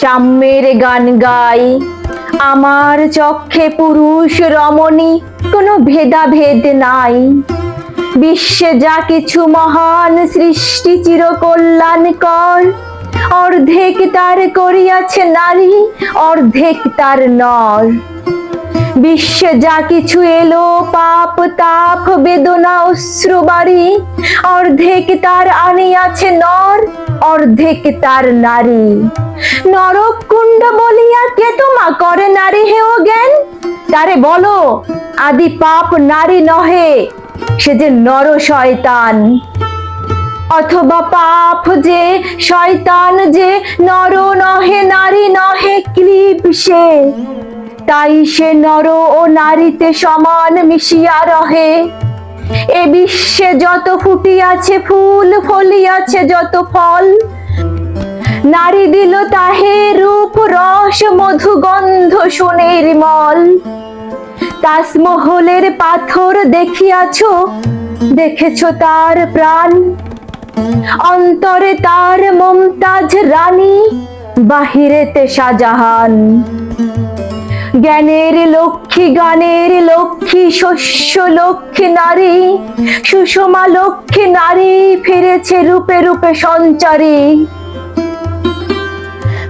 সাম্যের গান গাই। আমার চক্ষে পুরুষ রমণী, কোনো ভেদাভেদ নাই। বিশ্বে যা কিছু মহান সৃষ্টি চির কল্যাণকর অর্ধেক তার করিয়াছে নারী, অর্ধেক তার নর। বিশ্বে যা কিছু এলো, পাপ, তাপ, বেদনা অশ্রুবাড়ি অর্ধেক তার আনিয়াছে নর। অর্ধেক তার নারী। নরক কুণ্ড বলিয়া কে তোমা করে নারী হেও জ্ঞান? তারে বলো, আদি পাপ নারী নহে, সে যে নর শয়তান। অথবা পাপ যে শয়তান যে নর নহে, নারী নহে ক্লিপ সে। তাই সে নর ও নারীতে সমান মিশিয়া রহে। এ বিশ্বে যত ফুটিয়াছে ফুল, ফলি আছে যত ফল, নারী দিল তাহে রূপ, রস, মধু, গন্ধ, সোনের মল। তাজমহলের পাথর দেখিয়াছ, দেখেছ তার প্রাণ। অন্তরে তার মমতাজ রানী, বাহিরেতে শাহজাহান। জ্ঞানের লক্ষ্মী, গানের লক্ষ্মী, শস্য লক্ষ্মী নারী, সুষমা লক্ষ্মী নারী ফিরেছে রূপে রূপে সঞ্চারী।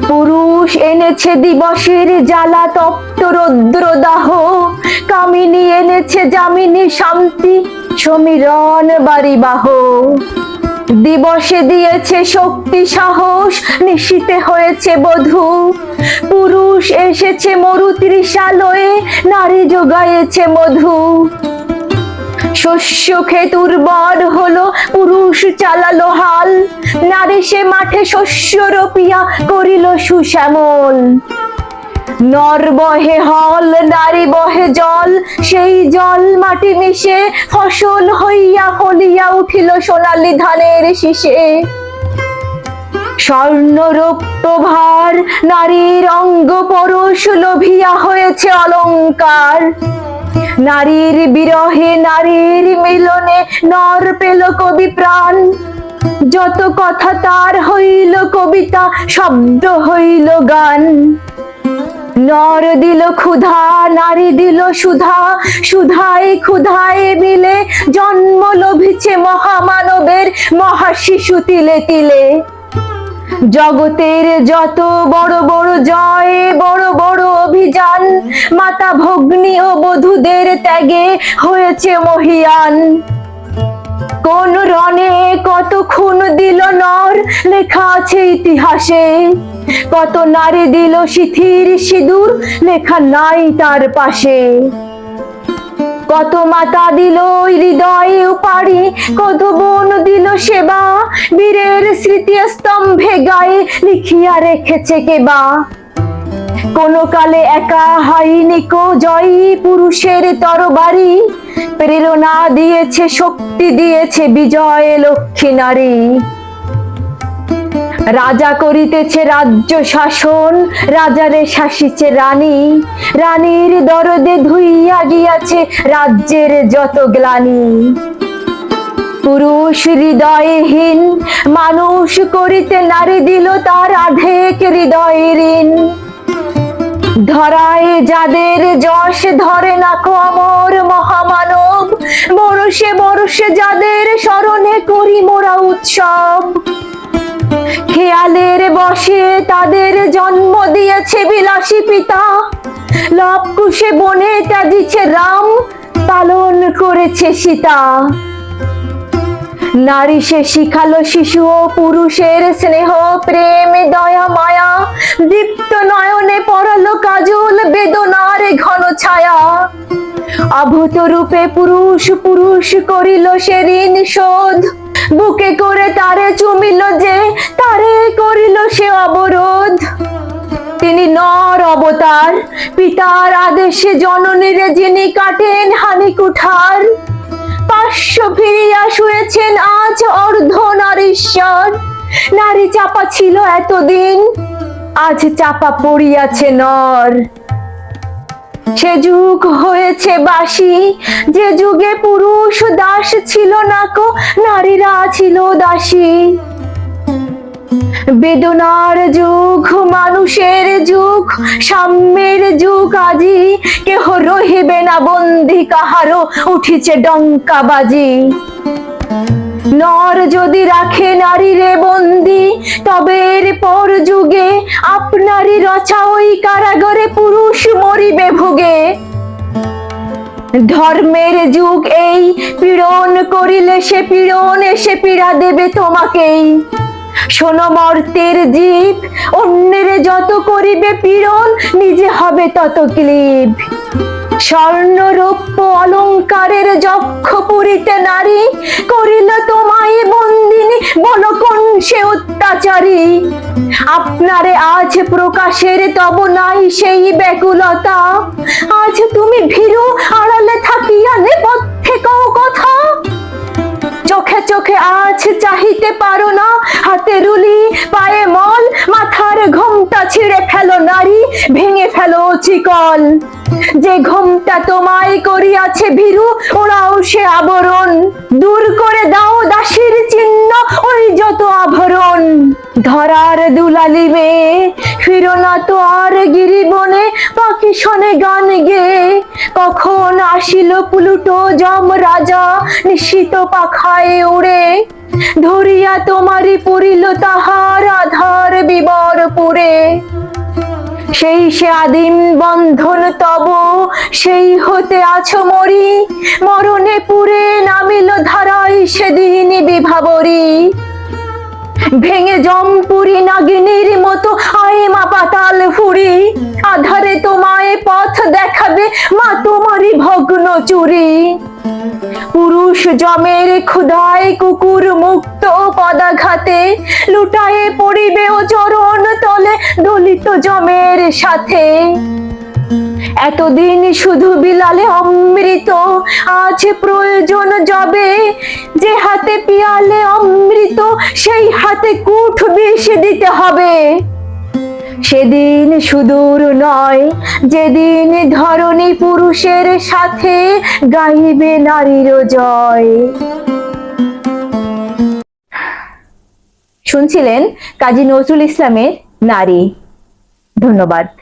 পুরুষ এনেছে দিবসের জ্বালা, তপ্ত রৌদ্র দাহ, কামিনী এনেছে জামিনী শান্তি, সমীরণ বাড়িবাহ। দিবসে দিয়েছে শক্তি সাহস নিশীতে হয়েছে বধু। পুরুষ এসেছে মরু ত্রিশালয়ে নারী যোগায়েছে মধু। শস্য ক্ষেত উর্বর হলো, পুরুষ চালালো হাল। নারী সে মাঠে শস্য রোপিয়া করিল সুশ্যামল। নর বহে হল, নারী বহে জল, সেই জল মাটি মিশে ফসল হইয়া ফলিয়া উঠিল সোনালী ধানের শীষে। নারীর অঙ্গ পরশ লোভিয়া হয়েছে অলংকার নারীর বিরহে নারীর মিলনে নর পেল কবি প্রাণ। যত কথা তার হইল কবিতা, শব্দ হইল গান। নর দিল ক্ষুধা, নারী দিল সুধা সুধায় ক্ষুধায় মিলে জন্ম লভিছে মহামানবের মহাশিশু তিলে তিলে। জগতের যত বড় বড় জয়, বড় বড় অভিযান, মাতা ভগ্নী ও বধূদের ত্যাগে হয়েছে মহিয়ান। কোন রণে কত খুন দিল নর, লেখা আছে ইতিহাসে। কত নারী দিল শিথির সিঁদুর, লেখা নাই তার পাশে। কত মাতা দিল হৃদয়ে উপাড়ি, কত বোন দিল সেবা, বীরের স্মৃতি স্তম্ভে গায়ে লিখিয়া রেখেছে কেবা। কোন কালে একা হয়নি কো জয়ী পুরুষের তরবারি, প্রেরণা দিয়েছে, শক্তি দিয়েছে বিজয় লক্ষ্মী নারী। রাজা করিতেছে রাজ্য শাসন, রাজারে শাসিছে রানী। রানীর দরদে ধুইয়া গিয়াছে রাজ্যের যত গ্লানি। পুরুষ হৃদয়হীন, মানুষ করিতে নারী দিল তার আধেক হৃদয় ঋণ। ধরায় যাদের যশ ধরে না কো মহামানব বরসে বরসে যাদের স্মরণে করি মোরা উৎসব। খেয়ালের বসে তাদের জন্ম দিয়েছে বিলাসী পিতা। লবকুশে বনে রাম, পালন করেছে সীতা। নারী সে শিখালো শিশু ও পুরুষের স্নেহ, প্রেম, দয়া, মায়া। দীপ্ত নয়নে পড়ালো কাজল, বেদনার ঘন ছায়া। অভূত রূপে পুরুষ পুরুষ করিল সে ঋণ শোধ। বুকে করে তারে চুমিল যে, তারে করিল সে অবরোধ। তিনি নর অবতার, পিতার আদেশে জননীরে যিনি কাটেন হানি কুঠার পার্শ্ব ফিরিয়া শুয়েছেন আজ অর্ধ নারীশ্বর। নারী চাপা ছিল এতদিন, আজ চাপা পড়িয়াছে নর। সে যুগ হয়েছে বাসি, যে যুগে পুরুষ দাস ছিল না কো, নারীরা ছিল দাসী। বেদনার যুগ মানুষ পুরুষের যুগ, সাম্যের যুগ, আজি কেহ রহিবে না বন্দি, কাহারও উঠিছে ডঙ্কা বাজি নর যদি রাখে নারীরে বন্দি তবে এর পর যুগে আপনারই রচা ওই কারাগারে পুরুষ মরিবে ভোগে। ধর্মের যুগ এই, পীড়ন করিলে সে পীড়ন এসে পীড়া দেবে তোমাকেই। শোনো মর্তের জীব, অন্যের যত করিবে পীড়ন, নিজে হবে তত ক্লিব স্বর্ণ রৌপ্য অলঙ্কারের যক্ষ পুরিতে নারী, করিল তোমায় বন্দিনী বলো কোন সে অত্যাচারী আপনারে আজ প্রকাশের তব নাই সেই ব্যাকুলতা। আজ তুমি আড়ালে থাকিয়া কও কথা। চোখে চোখে আজ চাহিতে পারো না, হাতে রুলি, পায়ে মল, মাথার ঘোমটা ছিঁড়ে ফেলো নারী, ভেঙে ফেলো চিকল যে ঘোমটা তোমায় করিয়াছে ভীরু ওরাও সে আবরণ। দূর করে দাও দাসীর চিহ্ন ওই যত আভরণ ধরার দুলালি মেয়ে। ফিরো না তো আর গিরিবনে পাখি শোনে গান গে। কখন আসিল প্লুটো যম রাজা, নিশিত পাখায় উড়ে। ধরিয়া তোমারই পড়িল তাহার আধার বিবর পুরে। সেই সে আদিম বন্ধন তব, সেই হতে আছো মরি, মরণে পুরে নামিল ভেঙে জমপুরি নাগিনীর মতো আয় মা পাতাল ফুরি। আধারে তোমায় পথ দেখাবে মা তোমারই ভগ্ন চুরি। পুরুষ জমের ক্ষুদায় কুকুর মুক্ত পদাঘাতে, লুটায়ে পড়িবে ও চরণ তলে দলিত জমের সাথে। এতদিন শুধু বিলালে অমৃত আছে প্রয়োজন যবে। যে হাতে পিয়ালে অমৃত, সেই হাতে কুঠ বিষ দিতে হবে। সেদিন সুদূর নয়, যেদিন ধরনী পুরুষের সাথে গাইবে নারীর জয়। শুনছিলেন কাজী নজরুল ইসলামের নারী। ধন্যবাদ।